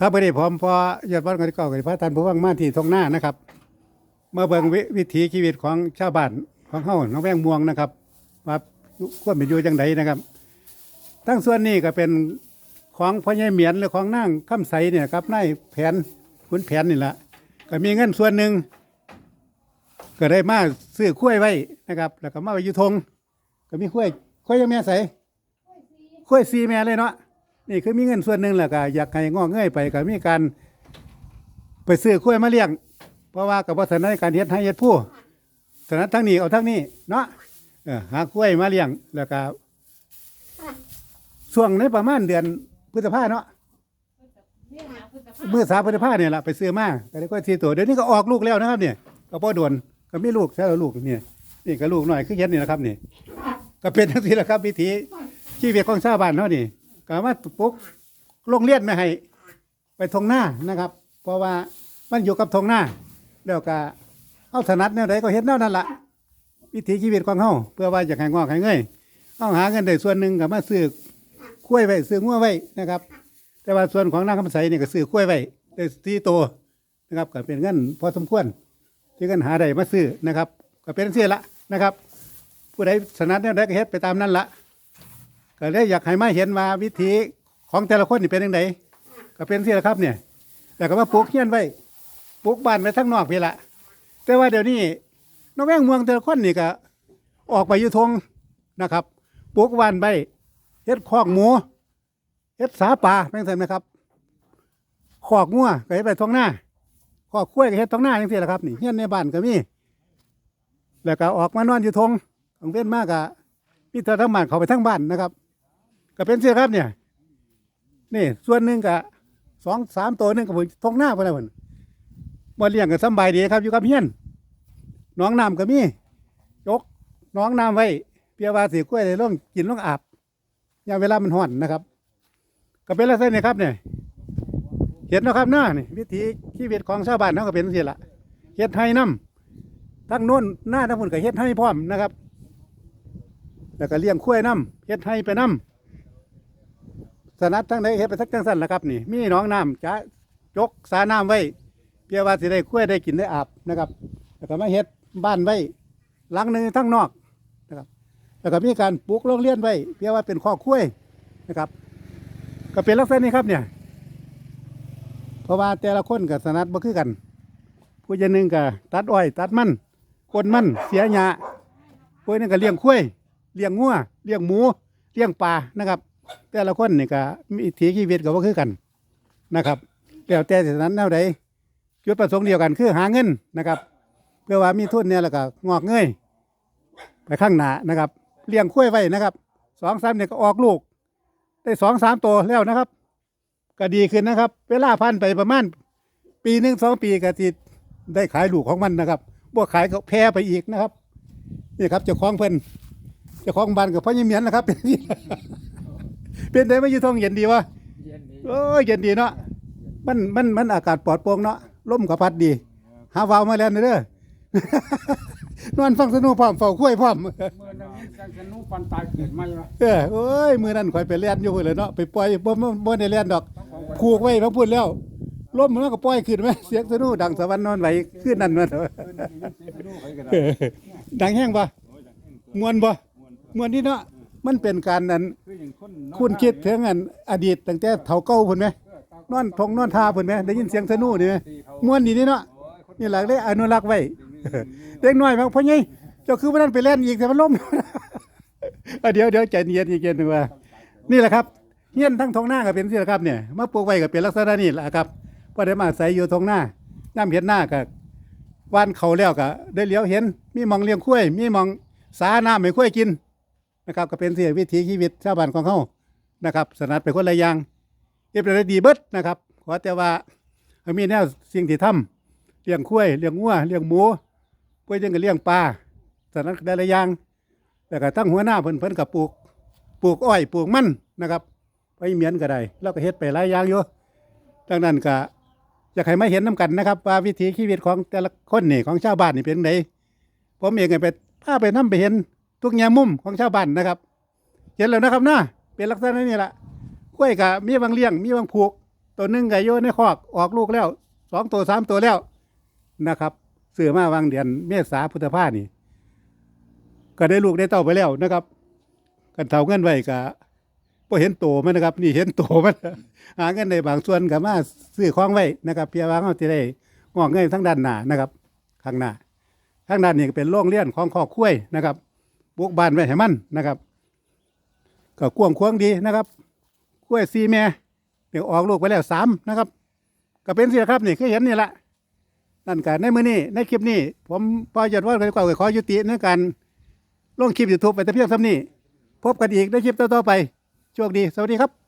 ครับวันนี้ผมพอยอดวัดกันก่ากับพระท่านผู้ว่างมาที่ทงหน้านะครับ เมาเบิ่งวิถีชีวิตของชาวบ้านของเฮาน้องแวงม่วงนะครับว่าควรเป็นอยู่จังไดนะครับ ทั้งส่วนนี้ก็เป็นของพ่อใหญ่เหมียนหรือของนางคำใสเนี่ยครับนายแผนขุนแผนนี่แหละก็มีเงินส่วนหนึ่งก็ได้มาซื้อข้วยไว้นะครับ แล้วก็มาไว้อยู่ทงก็มีข้วยข้วยยังแม่ใสข้วยซีแม่เลยเนาะ นี่คือมีเงินส่วนหนึ่งแหละก็อยากให้งอกเงยไปก็มีการ ไปซื้อกล้วยมาเลี้ยง เพราะว่ากับวัฒนในการเฮ็ดให้เฮ็ดผู้สนัดทั้งนี้เอาทั้งนี้เนาะเออหากล้วยมาเลี้ยงแล้วก็ช่วงในประมาณเดือนพฤษภาเนาะมือสาพฤษภาเนี่ยแหละไปซื้อมาก็ได้กล้วยทีตัวเดี๋ยวนี้ก็ออกลูกแล้วนะครับเนี่ยก็พ่อด่วนก็มีลูกใช่แล้วลูกเนี่ยนี่ก็ลูกหน่อยคือเฮ็ดนี่นะครับนี่ก็เป็นทั้งทีแหละครับวิถีชีวิตของชาวบ้านเนาะนี่ ก็มาปลุกโรงเรียนไม่ให้ ไปทงหน้านะครับ เพราะว่ามันอยู่กับทงหน้าแล้วก็เอาถนัดแนวใดก็เฮ็ดแนวนั้นละวิถีชีวิตของเฮาเพื่อว่าอยากให้งอกให้เงยเอาหาเงินได้ส่วนหนึ่งก็มาซื้อกล้วยไว้ซื้องัวไว้นะครับ แต่ว่าส่วนของนางคำใสนี่ก็ซื้อกล้วยไว้ได้สี่ตัวนะครับก็เป็นเงินพอสมควรที่กันหาได้มาซื้อนะครับ ก็เป็นเสียละนะครับ ผู้ใดถนัดแนวใดก็เฮ็ดไปตามนั้นละ ก็เลยอยากให้มาเห็นว่าวิถีของแต่ละคนนี่เป็นยังไงก็เป็นที่ละครับเนี่ยแต่ก็มาปลูกเฮียนไว้ปลูกบ้านไว้ทั้งนอกพี่ละแต่ว่าเดี๋ยวนี้น้องแวงเมืองแต่ละคนนี่ก็ออกไปอยู่ทงนะครับปลูกบ้านไว้เฮ็ดคอกหมูเฮ็ดสาปลาเป็นไงนะครับคอกงัวก็เฮ็ดไปทงหน้าคอกกล้วยก็เฮ็ดทงหน้าจังซี่แหละครับนี่เฮียนในบ้านก็มีแล้วก็ออกมานอนอยู่ทงของเว้นมากอะมีแต่ทั้งบ้านเขาไปทั้งบ้านนะครับ ก็เป็นเสียครับเนี่ย นี่ส่วนหนึ่งกับสองสามตัวหนึงกับผมทงหน้าไปแล้วเหมือนบ่เลี้ยงก็สบายดีครับอยู่กับเฮียนน้องน้ำก็มียกน้องน้ำไว้เปียวาสีกล้วยในร่องกินร่องอาบยามเวลามันห่อนนะครับ ก็เป็นลักษณะนี้ครับเนี่ยเห็นนะครับหน้านี่วิถีชีวิตของชาวบ้านเขาก็เป็นสิละเฮ็ดให้น้ำทั้งโน้นหน้าทั้งพุ่นก็เฮ็ดให้พร้อมนะครับ แล้วก็เลี้ยงคุ้ยน้ำเฮ็ดให้ไปน้ำ สนัดทั้งใดเฮ็ดไปทักทั้งสั้นละครับนี่ มีหน้องน้ำจะจกสาน้ำไว้เพื่อว่าสิได้คุ้ยได้กินได้อาบนะครับ แล้วก็มาเฮ็ดบ้านไว้หลังหนึ่งทั้งนอกนะครับ แล้วก็มีการปลูกโรงเรียนไว้เพื่อว่าเป็นข้อคุ้ยนะครับ ก็เป็นลักษณะนี้ครับเนี่ย เพราะว่าแต่ละคนกับสนัดบ่คือกัน ผู้จะหนึ่งก็ตัดอ้อยตัดมันคนมันเสียหญ้าผู้หนึงก็เลี้ยงคุ้ยเลี้ยงงัวเลี้ยงหมูเลี้ยงปลานะครับ แต่ละคนนี่ก็มีวิถีชีวิตก็ว่าคือกันนะครับแล้วแต่ฉะนั้นแนวใดจุดประสงค์เดียวกันคือหาเงินนะครับ เพื่อว่ามีทุนเนี่ยแล้วก็งอกเงยไปข้างหน้านะครับ เลี้ยงคุ้ยไว้นะครับสองสามเนี่ยก็ออกลูก ได้สองสามตัวแล้วนะครับ ก็ดีขึ้นนะครับ เวลาพันไปประมาณปีหนึ่งสองปีก็จะได้ขายลูกของมันนะครับบ่ขายก็แพ้ไปอีกนะครับนี่ครับเจ้าของเพิ่นเจ้าของบ้านกับพ่อยังเหมียนนะครับ เป็นที่เป็นได้ไม่อยู่ท้องเย็นดีวะเย็นดีโอ้ยเย็นดีเนาะมันมันมันอากาศปลอดโปร่งเนาะลมกับพัดดี หาวาวมาแล้วนะเด้อนอนฟังสนุกพร้อมเฝ้าคุ้ยพร้อมเมื่อนั้นกันสนุปันตายเกิดไม่วะเออโอ้ยมือนั้นข่อยไปเล่นอยู่พุ่นเลยเนาะไปปล่อยบ่บ่บ่ได้เล่นดอกผูกไว้พังพูดแล้วลมมันก็ปล่อยขึ้นไหมเสียงสนุกดังสวรรค์นอนไหวขึ้นนั่นมาเถอะเออดังแห้งปะมวนปะมวนนี่เนาะ มันเป็นการนั้นคืออย่างคนคุณคิดถึงอันอดีตตั้งแต่เฒ่าเก่าพุ่นไหมนอนทงนอนทาพุ่นไหมได้ยินเสียงสนุนี่ไหมม่วนนี่นี่เนาะนี่แหละเลยอนุรักษ์ไว้ เด็กน้อยบางพ่อใหญ่เจ้าคือวันนั้นไปเล่นอีกแต่มันล้มเอาเดี๋ยวเดี๋ยวใจเย็นอีกเย็นหนึ่งว่า นี่แหละครับเฮียนทั้งทงหน้าก็เป็นสิละครับเนี่ยมาปลูกไว้ก็เป็นลักษณะนี้แหละครับพอได้มาอาศัยอยู่ทงหน้าน้ำเห็นหน้าก็วานเขาแล้วก็ได้เหลียวเห็น มีหมองเลี้ยงคุ้ยมีหมองสาน้ำให้คุ้ยกิน นะครับก็เป็นเสียวิถีชีวิตชาวบ้านของเขานะครับสนัดไปคนละอย่างเรียบร้อยดีเบิดนะครับขอแต่ว่ามีแนวสิ่งที่ทำเลี้ยงคุ้ยเลี้ยงงัวเลี้ยงหมูเพื่อยังก็เลี้ยงปลาสนัดได้ลายอย่างแต่ก็ตั้งหัวหน้าเพิ่นเพิ่นกับปลูกปลูกอ้อยปลูกมันนะครับไปเหมียนก็ได้แล้วก็เฮ็ดไปหลายอย่างอยู่ดังนั้นก็อยากให้มาเห็นน้กันนะครับ ว่าวิถีชีวิตของแต่ละคนนี่ของชาวบ้านนี่เป็นไงผมเองก็ไปพาไปนํไปเห็น ทุกแง่มุมของชาวบ้านนะครับเห็นแล้วนะครับนะเป็นลักษณะนี้แหละกล้วยก็มีบางเลี้ยงมีบางผูก ตัวหนึ่งก็อยู่ในคอกออกลูกแล้วสองตัวสามตัวแล้วนะครับเสือมาวางเดือนเมษาพุทธภานี่ ก็ได้ลูกได้เต้าไปแล้วนะครับ กันเท่าเงินไว้ก็พอเห็นโตมันนะครับ นี่เห็นโตมันหาเงินในบางส่วนก็มาซื้อของไว้นะครับเพียงว่าเขาจะได้งอกเงินทั้งด้านหน้านะครับ ข้างหน้า ข้างด้านนี้เป็นโรงเรียนของคอกคุ้วยนะครับ ปลูกบ้านไว้ให้มันนะครับ ก็กว้างควงดีนะครับกล้วยซีแม่เดี๋ยวออกลูกไปแล้วสามนะครับ ก็เป็นสิครับนี่คือเห็นนี่แหละนั่นกันในมือนี้ในคลิปนี้ ผมพอจดว่าก็ขอยุติในการลงคลิปยูทูบไปแต่เพียงเท่านี้ พบกันอีกในคลิปต่อๆไปโชคดี สวัสดีครับ